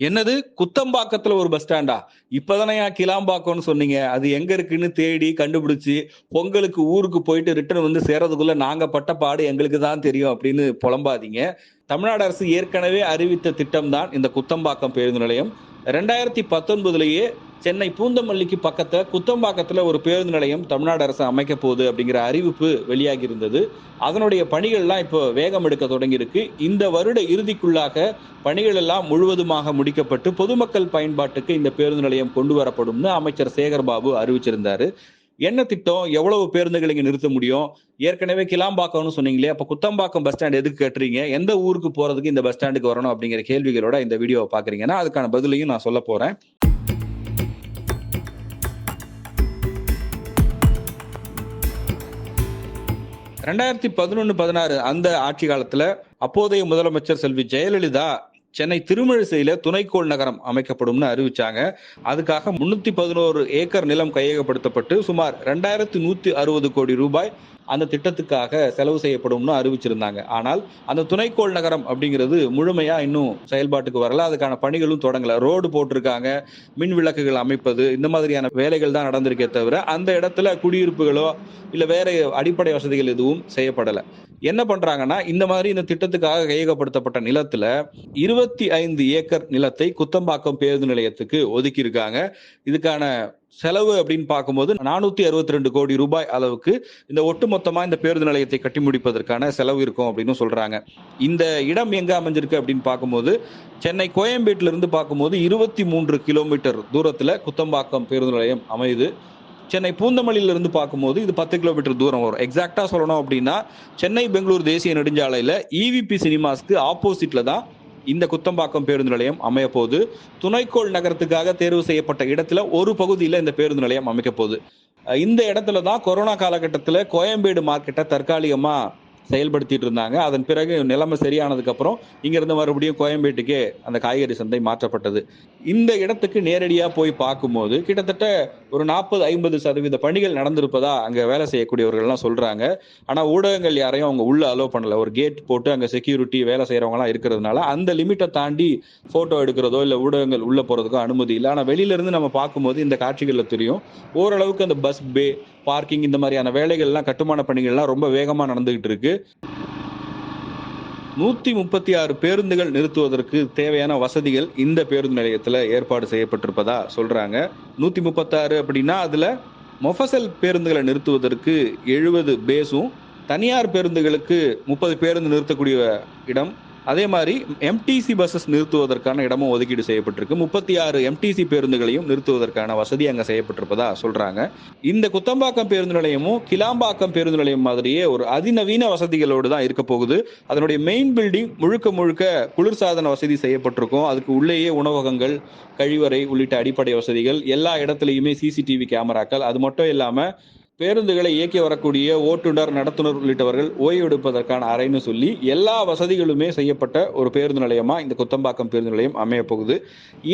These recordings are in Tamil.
என்னது? குத்தம்பாக்கத்துல ஒரு பஸ் ஸ்டாண்டா இப்பதானையா கிளாம்பாக்கம்னு சொன்னீங்க? அது எங்க இருக்குன்னு தேடி கண்டுபிடிச்சு பொங்கலுக்கு ஊருக்கு போயிட்டு ரிட்டர்ன் வந்து சேர்றதுக்குள்ள நாங்க பட்ட பாடு எங்களுக்கு தான் தெரியும் அப்படின்னு புலம்பாதீங்க. தமிழ்நாடு அரசு ஏற்கனவே அறிவித்த திட்டம் தான் இந்த குத்தம்பாக்கம் பேருந்து நிலையம். ரெண்டாயிரத்தி பத்தொன்பதுலயே சென்னை பூந்தமல்லிக்கு பக்கத்துல குத்தம்பாக்கத்துல ஒரு பேருந்து நிலையம் தமிழ்நாடு அரசு அமைக்க போகுது அப்படிங்கிற அறிவிப்பு வெளியாகி இருந்தது அதனுடைய பணிகள்லாம் இப்போ வேகம் எடுக்க தொடங்கியிருக்கு. இந்த வருட இறுதிக்குள்ளாக பணிகள் எல்லாம் முழுவதுமாக முடிக்கப்பட்டு பொதுமக்கள் பயன்பாட்டுக்கு இந்த பேருந்து நிலையம் கொண்டு வரப்படும்னு அமைச்சர் சேகர் பாபு அறிவிச்சிருந்தாரு. என்ன திட்டம்? எவ்வளவு பேருந்துகள் இங்க நிறுத்த முடியும்? ஏற்கனவே கிளாம்பாக்கம்னு சொன்னீங்களே அப்ப குத்தம்பாக்கம் பஸ் ஸ்டாண்ட் எதுக்கு கட்டுறீங்க எந்த ஊருக்கு போறதுக்கு இந்த பஸ் ஸ்டாண்டுக்கு வரணும் அப்படிங்கிற கேள்விகளோட இந்த வீடியோவை பாக்குறீங்கன்னா அதுக்கான பதிலையும் நான் சொல்ல போறேன். ரெண்டாயிரத்தி பதினொன்னு பதினாறு அந்த ஆட்சி காலத்துல அப்போதைய முதலமைச்சர் செல்வி ஜெயலலிதா சென்னை திருமழிசையில துணைக்கோள் நகரம் அமைக்கப்படும்னு அறிவிச்சாங்க. அதுக்காக முன்னூத்தி பதினோரு ஏக்கர் நிலம் கையகப்படுத்தப்பட்டு சுமார் ரெண்டாயிரத்தி நூத்தி அறுபது கோடி ரூபாய் அந்த திட்டத்துக்காக செலவு செய்யப்படும்னு அறிவிச்சிருந்தாங்க. ஆனால் அந்த துணைக்கோள் நகரம் அப்படிங்கிறது முழுமையா இன்னும் செயல்பாட்டுக்கு வரல. அதுக்கான பணிகளும் தொடங்கல. ரோடு போட்டிருக்காங்க மின் விளக்குகள் அமைப்பது இந்த மாதிரியான வேலைகள் தான் நடந்திருக்கே தவிர அந்த இடத்துல குடியிருப்புகளோ இல்ல வேற அடிப்படை வசதிகள் எதுவும் செய்யப்படல. என்ன பண்றாங்கன்னா இந்த மாதிரி இந்த திட்டத்துக்காக கையகப்படுத்தப்பட்ட நிலத்துல இருபத்தி ஐந்து ஏக்கர் நிலத்தை குத்தம்பாக்கம் பேருந்து நிலையத்துக்கு ஒதுக்கி இருக்காங்க இதுக்கான செலவு அப்படின்னு பார்க்கும்போது நானூத்தி அறுபத்தி ரெண்டு கோடி ரூபாய் அளவுக்கு இந்த ஒட்டுமொத்தமா இந்த பேருந்து நிலையத்தை கட்டி முடிப்பதற்கான செலவு இருக்கும் அப்படின்னு சொல்றாங்க. இந்த இடம் எங்க அமைஞ்சிருக்கு அப்படின்னு பார்க்கும்போது சென்னை கோயம்பேட்டில இருந்து பார்க்கும்போது இருபத்தி மூன்று கிலோமீட்டர் தூரத்துல குத்தம்பாக்கம் பேருந்து நிலையம் அமையுது. சென்னை பூந்தமல்லியில இருந்து பார்க்கும்போது இது பத்து கிலோமீட்டர் தூரம் வரும். எக்ஸாக்டா சொல்லணும் அப்படின்னா சென்னை பெங்களூர் தேசிய நெடுஞ்சாலையில இவிபி சினிமாஸ்க்கு ஆப்போசிட்ல தான் இந்த குத்தம்பாக்கம் பேருந்து நிலையம் அமைய போது துணைக்கோள் நகரத்துக்காக தேர்வு செய்யப்பட்ட இடத்துல ஒரு பகுதியில் இந்த பேருந்து நிலையம் அமைக்க போகுது. இந்த இடத்துல தான் கொரோனா காலகட்டத்தில் கோயம்பேடு மார்க்கெட்டை தற்காலிகமாக செயல்படுத்திட்டு இருந்தாங்க. அதன் பிறகு நிலைமை சரியானதுக்கு அப்புறம் மறுபடியும் கோயம்பேட்டுக்கே அந்த காய்கறி சந்தை மாற்றப்பட்டது. இந்த இடத்துக்கு நேரடியாக போய் பார்க்கும்போது கிட்டத்தட்ட ஒரு நாற்பது ஐம்பது சதவீத பணிகள் நடந்திருப்பதா அங்கே வேலை செய்யக்கூடியவர்கள்லாம் சொல்றாங்க. ஆனால் ஊடகங்கள் யாரையும் அவங்க உள்ள அலோவ் பண்ணல. ஒரு கேட் போட்டு அங்கே செக்யூரிட்டி வேலை செய்கிறவங்களாம் இருக்கிறதுனால அந்த லிமிட்டை தாண்டி போட்டோ எடுக்கிறதோ இல்லை ஊடகங்கள் உள்ள போறதுக்கோ அனுமதி இல்லை. ஆனால் வெளியிலிருந்து நம்ம பார்க்கும்போது இந்த காட்சிகளில் தெரியும். ஓரளவுக்கு அந்த பஸ் பே பார்க்கிங் இந்த மாதிரியான வேலைகள்லாம் கட்டுமான பணிகள்லாம் ரொம்ப வேகமாக நடந்துகிட்டு இருக்கு. நூத்தி முப்பத்தி ஆறு பேருந்துகள் நிறுத்துவதற்கு தேவையான வசதிகள் இந்த பேருந்து நிலையத்துல ஏற்பாடு செய்யப்பட்டிருப்பதா சொல்றாங்க. நூத்தி முப்பத்தாறு அப்படின்னா அதுல மொஃபசல் பேருந்துகளை நிறுத்துவதற்கு எழுபது பேஸும் தனியார் பேருந்துகளுக்கு முப்பது பேருந்து நிறுத்தக்கூடிய இடம் அதே மாதிரி எம்டிசி பஸ்ஸஸ் நிறுத்துவதற்கான இடமும் ஒதுக்கீடு செய்யப்பட்டிருக்கு. முப்பத்தி ஆறு எம்டிசி பேருந்துகளையும் நிறுத்துவதற்கான வசதி அங்கே செய்யப்பட்டிருப்பதா சொல்றாங்க. இந்த குத்தம்பாக்கம் பேருந்து நிலையமும் கிளாம்பாக்கம் பேருந்து நிலையம் மாதிரியே ஒரு அதிநவீன வசதிகளோடு தான் இருக்க போகுது. அதனுடைய மெயின் பில்டிங் முழுக்க முழுக்க குளிர்சாதன வசதி செய்யப்பட்டிருக்கும். அதுக்கு உள்ளேயே உணவகங்கள் கழிவறை உள்ளிட்ட அடிப்படை வசதிகள் எல்லா இடத்துலையுமே சிசிடிவி கேமராக்கள் அது மட்டும் இல்லாமல் பேருந்துகளை இயக்கி வரக்கூடிய ஓட்டுநர் நடத்துனர் உள்ளிட்டவர்கள் ஓய்வெடுப்பதற்கான அறைன்னு சொல்லி எல்லா வசதிகளுமே செய்யப்பட்ட ஒரு பேருந்து நிலையமா இந்த குத்தம்பாக்கம் பேருந்து நிலையம் அமைய போகுது.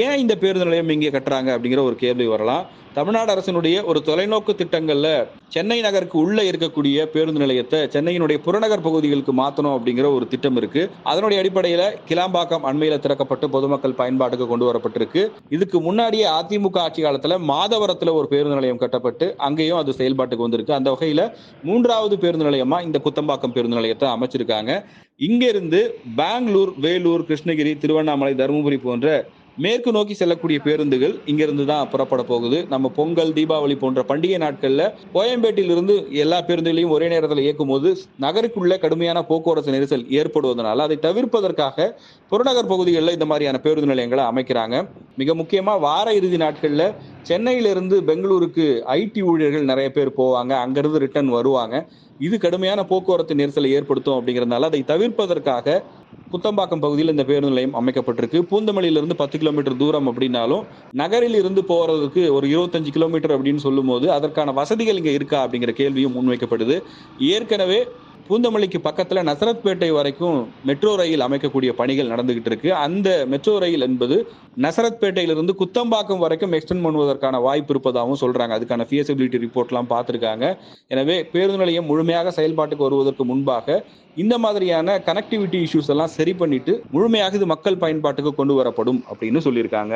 ஏன் இந்த பேருந்து நிலையம் இங்கே கட்டுறாங்க அப்படிங்கிற ஒரு கேள்வி வரலாம். தமிழ்நாடு அரசினுடைய ஒரு தொலைநோக்கு திட்டங்கள்ல சென்னை நகருக்கு உள்ள இருக்கக்கூடிய பேருந்து நிலையத்தை சென்னையினுடைய புறநகர் பகுதிகளுக்கு மாற்றணும் அப்படிங்கிற ஒரு திட்டம் இருக்கு. அதனுடைய அடிப்படையில கிளாம்பாக்கம் அண்மையில திறக்கப்பட்டு பொதுமக்கள் பயன்பாட்டுக்கு கொண்டு வரப்பட்டிருக்கு. இதுக்கு முன்னாடியே அதிமுக ஆட்சி காலத்துல மாதவரத்துல ஒரு பேருந்து நிலையம் கட்டப்பட்டு அங்கேயும் அது செயல்பாட்டு பயன்பாட்டுக்கு வந்திருக்கு. அந்த வகையில மூன்றாவது பேருந்து நிலையமா இந்த குத்தம்பாக்கம் பேருந்து நிலையத்தை அமைச்சிருக்காங்க. இங்கிருந்து பெங்களூர் வேலூர் கிருஷ்ணகிரி திருவண்ணாமலை தருமபுரி போன்ற மேற்கு நோக்கி செல்லக்கூடிய பேருந்துகள் இங்கிருந்து தான் புறப்பட போகுது. நம்ம பொங்கல் தீபாவளி போன்ற பண்டிகை நாட்கள்ல கோயம்பேட்டில் இருந்து எல்லா பேருந்துகளையும் ஒரே நேரத்தில் இயக்கும் போது நகருக்குள்ள கடுமையான போக்குவரத்து நெரிசல் ஏற்படுவதனால அதை தவிர்ப்பதற்காக புறநகர் பகுதிகளில் இந்த மாதிரியான பேருந்து நிலையங்களை அமைக்கிறாங்க. மிக முக்கியமா வார இறுதி நாட்கள்ல சென்னையிலிருந்து பெங்களூருக்கு ஐடி ஊழியர்கள் நிறைய பேர் போவாங்க. அங்கிருந்து ரிட்டர்ன் வருவாங்க. இது கடுமையான போக்குவரத்து நெரிசலை ஏற்படுத்தும் அப்படிங்கிறதுனால அதை தவிர்ப்பதற்காக குத்தம்பாக்கம் பகுதியில் இந்த பேருந்து நிலையம் அமைக்கப்பட்டிருக்கு. பூந்தமல்லியிலிருந்து பத்து கிலோமீட்டர் தூரம் அப்படின்னாலும் நகரில் இருந்து போறதுக்கு ஒரு இருபத்தஞ்சு கிலோமீட்டர் அப்படின்னு சொல்லும் போது அதற்கான வசதிகள் இங்க இருக்கா அப்படிங்கிற கேள்வியும் முன்வைக்கப்படுது. ஏற்கனவே பூந்தமல்லிக்கு பக்கத்துல நசரத்பேட்டை வரைக்கும் மெட்ரோ ரயில் அமைக்கக்கூடிய பணிகள் நடந்துகிட்டு இருக்கு. அந்த மெட்ரோ ரயில் என்பது நசரத்பேட்டையிலிருந்து குத்தம்பாக்கம் வரைக்கும் எக்ஸ்டெண்ட் பண்ணுவதற்கான வாய்ப்பு இருப்பதாகவும் சொல்றாங்க. அதுக்கான ஃபியசிபிலிட்டி ரிப்போர்ட்லாம் பார்த்திருக்காங்க. எனவே பேருந்து நிலையம் முழுமையாக செயல்பாட்டுக்கு வருவதற்கு முன்பாக இந்த மாதிரியான கனெக்டிவிட்டி இஷ்யூஸ் எல்லாம் சரி பண்ணிட்டு முழுமையாக இது மக்கள் பயன்பாட்டுக்கு கொண்டு வரப்படும் அப்படின்னு சொல்லியிருக்காங்க.